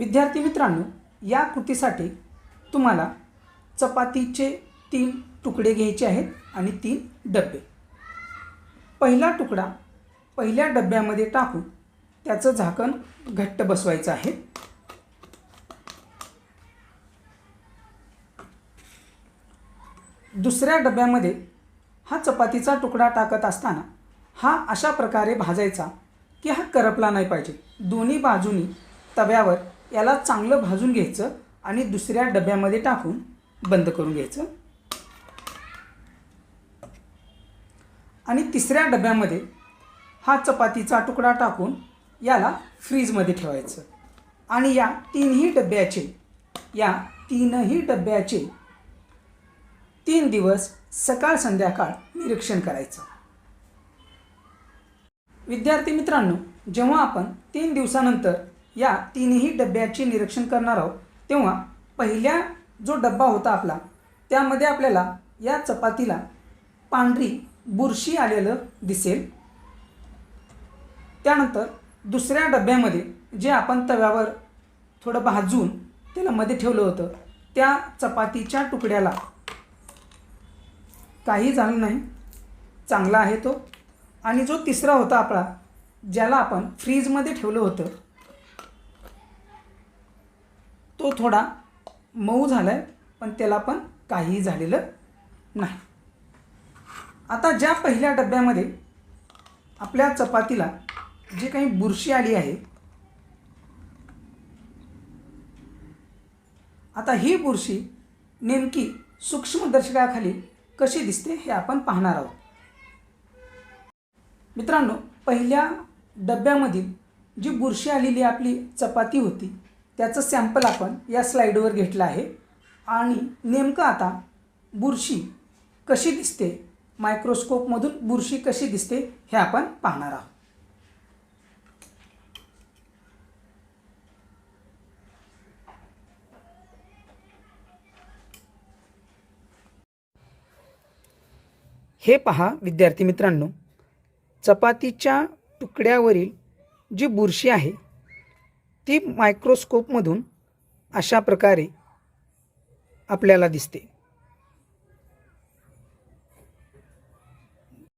विद्यार्थी मित्रांनो या कृतीसाठी तुम्हाला चपातीचे तीन तुकडे घ्यायचे आहेत आणि तीन डबे. पहिला तुकडा पहिल्या डब्यामध्ये टाकून त्याचं झाकण घट्ट बसवायचं आहे. दुसऱ्या डब्यामध्ये हा चपातीचा तुकडा टाकत असताना हा अशा प्रकारे भाजायचा की हा करपला नाही पाहिजे. दोन्ही बाजूनी तव्यावर याला चांगलं भाजून घ्यायचं आणि दुसऱ्या डब्यामध्ये टाकून बंद करून घ्यायचं. आणि तिसऱ्या डब्यामध्ये हा चपातीचा तुकडा टाकून याला फ्रीजमध्ये ठेवायचं. आणि या तीनही डब्याचे या तीनही डब्याचे तीन दिवस सकाळ संध्याकाळ निरीक्षण करायचं. विद्यार्थी मित्रांनो जेव्हा आपण तीन दिवसानंतर या तीनही डब्याचे निरीक्षण करणार आहोत. तेव्हा पहिल्या जो डब्बा होता आपला त्यामध्ये आपल्याला या चपातीला पांढरी बुरशी आलेलं दिसेल. त्यानंतर दुसऱ्या डब्यामध्ये जे आपण तव्यावर थोडं भाजून त्याला मध्ये ठेवलं होतं त्या चपातीच्या तुकड्याला काही झालं नाही. चांगला आहे तो. आणि जो तिसरा होता आपला ज्याला आपण फ्रीजमध्ये ठेवलं होतं तो थोडा मऊ झाला आहे पण त्याला पण काहीही झालेलं नाही. आता ज्या पहिल्या डब्यामध्ये आपल्या चपातीला जी काही बुरशी आली आहे आता ही बुरशी नेमकी सूक्ष्मदर्शकाखाली कशी दिसते हे आपण पाहणार आहोत. मित्रांनो पहिल्या डब्यामधील जी बुरशी आलेली आपली चपाती होती त्याचं सॅम्पल आपण या स्लाईडवर घेतलं आहे. आणि नेमकं आता बुरशी कशी दिसते? मायक्रोस्कोपमधून बुरशी कशी दिसते हे आपण पाहणार आहोत. हे पहा विद्यार्थी मित्रांनो चपातीच्या तुकड्यावरील जी बुरशी आहे ती मायक्रोस्कोपमधून अशा प्रकारे आपल्याला दिसते.